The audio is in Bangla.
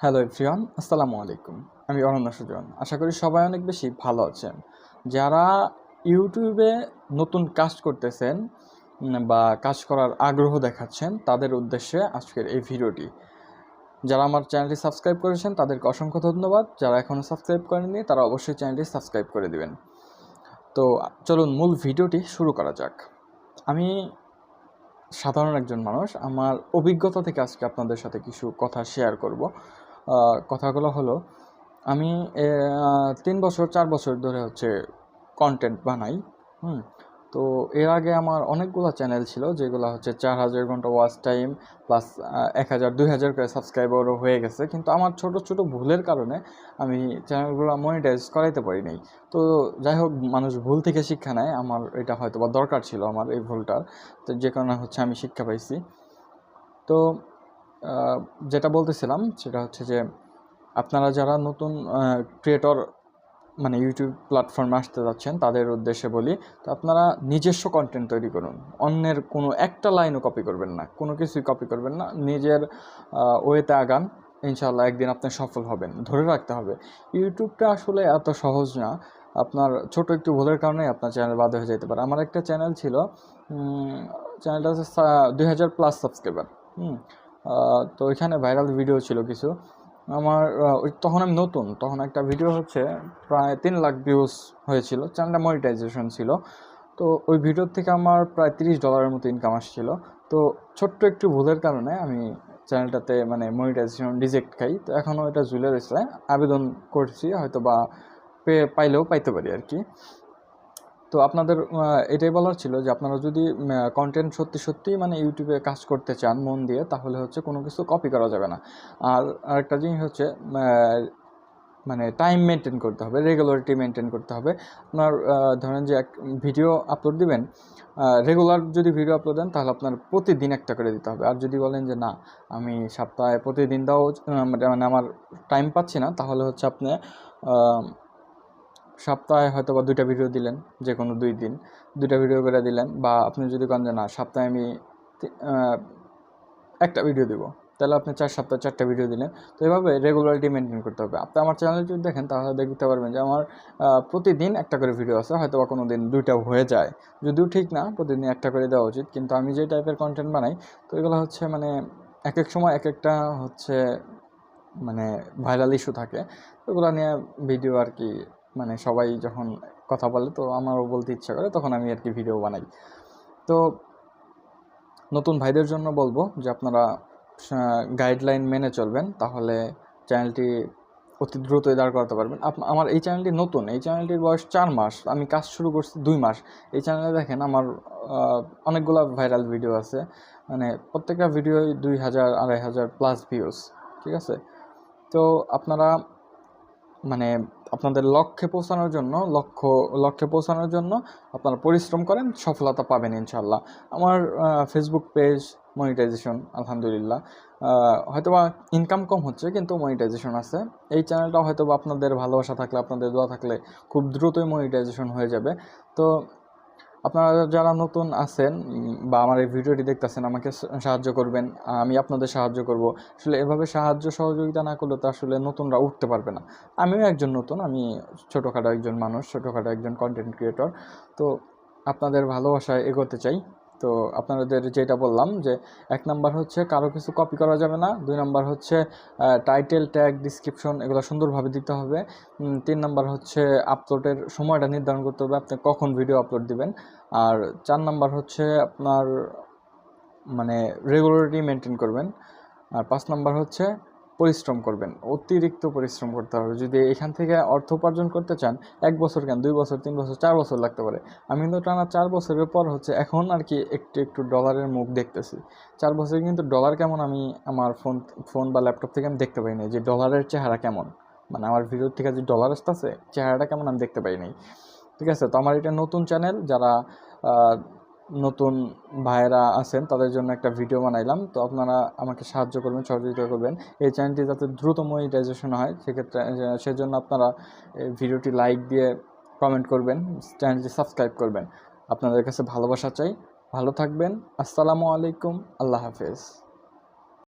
হ্যালো এভরিওয়ান আসসালামু আলাইকুম। আমি অরণ্য সুজন। আশা করি সবাই অনেক বেশি ভালো আছেন। যারা ইউটিউবে নতুন কাজ করতেছেন বা কাজ করার আগ্রহ দেখাচ্ছেন, তাদের উদ্দেশ্যে আজকের এই ভিডিওটি। যারা আমার চ্যানেলটি সাবস্ক্রাইব করেছেন, তাদেরকে অসংখ্য ধন্যবাদ। যারা এখনও সাবস্ক্রাইব করেননি, তারা অবশ্যই চ্যানেলটি সাবস্ক্রাইব করে দিবেন। তো চলুন, মূল ভিডিওটি শুরু করা যাক। আমি সাধারণ একজন মানুষ। আমার অভিজ্ঞতা থেকে আজকে আপনাদের সাথে কিছু কথা শেয়ার করব। কথাগুলো হলো, আমি তিন বছর, চার বছর ধরে হচ্ছে কন্টেন্ট বানাই, হুম? তো এর আগে আমার অনেকগুলো চ্যানেল ছিল যেগুলো হচ্ছে চার হাজার ঘণ্টা ওয়াচ টাইম প্লাস এক হাজার, দুই হাজার করে সাবস্ক্রাইবারও হয়ে গেছে। কিন্তু আমার ছোট ছোট ভুলের কারণে আমি চ্যানেলগুলো মনিটাইজ করাইতে পারি নাই তো যাই হোক, মানুষ ভুল থেকে শিক্ষা নেয়। আমার এটা হয়তো বা দরকার ছিল, আমার এই ভুলটার। তো যে কারণে হচ্ছে আমি শিক্ষা পাইছি। তো যেটা বলতেছিলাম, সেটা হচ্ছে যে আপনারা যারা নতুন ক্রিয়েটর মানে ইউটিউব প্ল্যাটফর্মে আসতে যাচ্ছেন, তাদের উদ্দেশ্যে বলি, তো আপনারা নিজস্ব কন্টেন্ট তৈরি করুন। অন্যের কোনো একটা লাইনও কপি করবেন না। কোনো কিছুই কপি করবেন না। নিজের ওয়েতে আগান। ইনশাল্লাহ একদিন আপনি সফল হবেন। ধরে রাখতে হবে ইউটিউবটা আসলে এত সহজ না। আপনার ছোট একটু ভুলের কারণে আপনার চ্যানেল বাদ হয়ে যেতে পারে। আমার একটা চ্যানেল ছিল চ্যানেলটা হচ্ছে দুই হাজার প্লাস সাবস্ক্রাইবার হুম। তো এখানে ভাইরাল ভিডিও ছিল কিছু। আমার ওই তখন আমি নতুন, তখন একটা ভিডিও হচ্ছে, প্রায় তিন লাখ ভিউজ হয়েছিল চ্যানেলটা মনিটাইজেশন ছিল। তো ওই ভিডিওর থেকে আমার প্রায় তিরিশ ডলারের মতো ইনকাম আসছিল। তো ছোট্ট একটু ভুলের কারণে আমি চ্যানেলটাতে মানে মনিটাইজেশন রিজেক্ট খাই। তো এখনও এটা ঝুলে রয়েছে আবেদন করছি হয়তো বা পেয়ে পাইলেও পাইতে পারি আর কি। তো আপনাদের এটাই বলার ছিল যে আপনারা যদি কন্টেন্ট সত্যি সত্যি মানে ইউটিউবে কাজ করতে চান মন দিয়ে, তাহলে হচ্ছে কোনো কিছু কপি করা যাবে না। আর আরেকটা জিনিস হচ্ছে মানে টাইম মেনটেন করতে হবে রেগুলারিটি মেনটেন করতে হবে। আপনার ধরেন যে এক ভিডিও আপলোড দিবেন রেগুলার যদি ভিডিও আপলোড দেন, তাহলে আপনার প্রতিদিন একটা করে দিতে হবে। আর যদি বলেন যে না, আমি সপ্তাহে প্রতিদিন দাও মানে আমার টাইম পাচ্ছি না, তাহলে হচ্ছে আপনি সপ্তাহে হয়তো বা দুইটা ভিডিও দিলেন যে কোনো দুই দিন। দুইটা ভিডিও করে দিলেন, বা আপনি যদি করেন যে, না, সপ্তাহে আমি একটা ভিডিও দিব। তাহলে আপনি চার সপ্তাহে চারটা ভিডিও দিলেন। তো এভাবে রেগুলারিটি মেনটেন করতে হবে। আপনি আমার চ্যানেল যদি দেখেন, তাহলে দেখতে পারবেন যে, আমার প্রতিদিন একটা করে ভিডিও আছে। হয়তো বা কোনো দিন দুইটা হয়ে যায়। যদিও ঠিক না, প্রতিদিন একটা করে দেওয়া উচিত। কিন্তু আমি যে টাইপের কন্টেন্ট বানাই, তো এগুলো হচ্ছে মানে এক এক সময় এক একটা হচ্ছে মানে ভাইরাল ইস্যু থাকে। ওগুলো নিয়ে ভিডিও আর কি মানে সবাই যখন কথা বলে, তো আমারও বলতে ইচ্ছা করে, তখন আমি আর কি ভিডিও বানাই। তো নতুন ভাইদের জন্য বলব যে আপনারা গাইডলাইন মেনে চলবেন, তাহলে চ্যানেলটি অতি দ্রুতই দাঁড় করাতে পারবেন। আমার এই চ্যানেলটি নতুন, এই চ্যানেলটির বয়স চার মাস, আমি কাজ শুরু করছি দুই মাস। এই চ্যানেলে দেখেন আমার অনেকগুলো ভাইরাল ভিডিও আছে মানে প্রত্যেকটা ভিডিওই দুই হাজার, আড়াই হাজার প্লাস ভিউজ ঠিক আছে? তো আপনারা মানে আপনাদের লক্ষ্যে পৌঁছানোর জন্য, লক্ষ্য, লক্ষ্যে পৌঁছানোর জন্য আপনারা পরিশ্রম করেন, সফলতা পাবেন ইনশাল্লাহ আমার ফেসবুক পেজ মনিটাইজেশন আলহামদুলিল্লাহ। হয়তোবা ইনকাম কম হচ্ছে, কিন্তু মনিটাইজেশন আছে। এই চ্যানেলটা হয়তোবা আপনাদের ভালোবাসা থাকলে, আপনাদের দোয়া থাকলে খুব দ্রুতই মনিটাইজেশন হয়ে যাবে। তো আপনারা যারা নতুন আছেন বা আমার এই ভিডিওটি দেখতেছেন, আমাকে সাহায্য করবেন, আমি আপনাদের সাহায্য করব। আসলে এভাবে সাহায্য সহযোগিতা না করলে তো আসলে নতুনরা উঠতে পারবে না। আমিও একজন নতুন, আমি ছোটোখাটো একজন মানুষ, ছোটোখাটো একজন কন্টেন্ট ক্রিয়েটর তো আপনাদের ভালোবাসায় এগোতে চাই। তো আপনাদের যেটা বললাম যে এক নাম্বার হচ্ছে কারও কিছু কপি করা যাবে না, দুই নাম্বার হচ্ছে টাইটেল ট্যাগ ডিসক্রিপশন এগুলো সুন্দরভাবে দিতে হবে। তিন নাম্বার হচ্ছে আপলোডের সময়টা নির্ধারণ করতে হবে, আপনি কখন ভিডিও আপলোড দিবেন। আর চার নাম্বার হচ্ছে আপনার মানে রেগুলারিটি মেনটেন করবেন। আর পাঁচ নাম্বার হচ্ছে পরিশ্রম করবেন, অতিরিক্ত পরিশ্রম করতে হবে। যদি এখান থেকে অর্থ উপার্জন করতে চান, এক বছর কেন, দুই বছর, তিন বছর, চার বছর লাগতে পারে। আমি কিন্তু টানা চার বছরের পর হচ্ছে এখন আর কি একটু একটু ডলারের মুখ দেখতেছি। চার বছরে কিন্তু ডলার কেমন আমি আমার ফোন ফোন বা ল্যাপটপ থেকে আমি দেখতে পাই নাই যে ডলারের চেহারা কেমন। মানে আমার ভিডিওর থেকে যে ডলার আসতেছে, চেহারাটা কেমন আমি দেখতে পাই নাই ঠিক আছে? তো আমার এটা নতুন চ্যানেল যারা নতুন ভাইয়েরা আছেন, তাদের জন্য একটা ভিডিও বানাইলাম। তো আপনারা আমাকে সাহায্য করবেন, সহযোগিতা করবেন। এই চ্যানেলটি যাতে দ্রুত মনিটাইজেশন হয়, সেক্ষেত্রে সেজন্য আপনারা ভিডিওটি লাইক দিয়ে কমেন্ট করবেন, চ্যানেলটি সাবস্ক্রাইব করবেন। আপনাদের কাছে ভালোবাসা চাই। ভালো থাকবেন। আসসালামু আলাইকুম। আল্লাহ হাফেজ।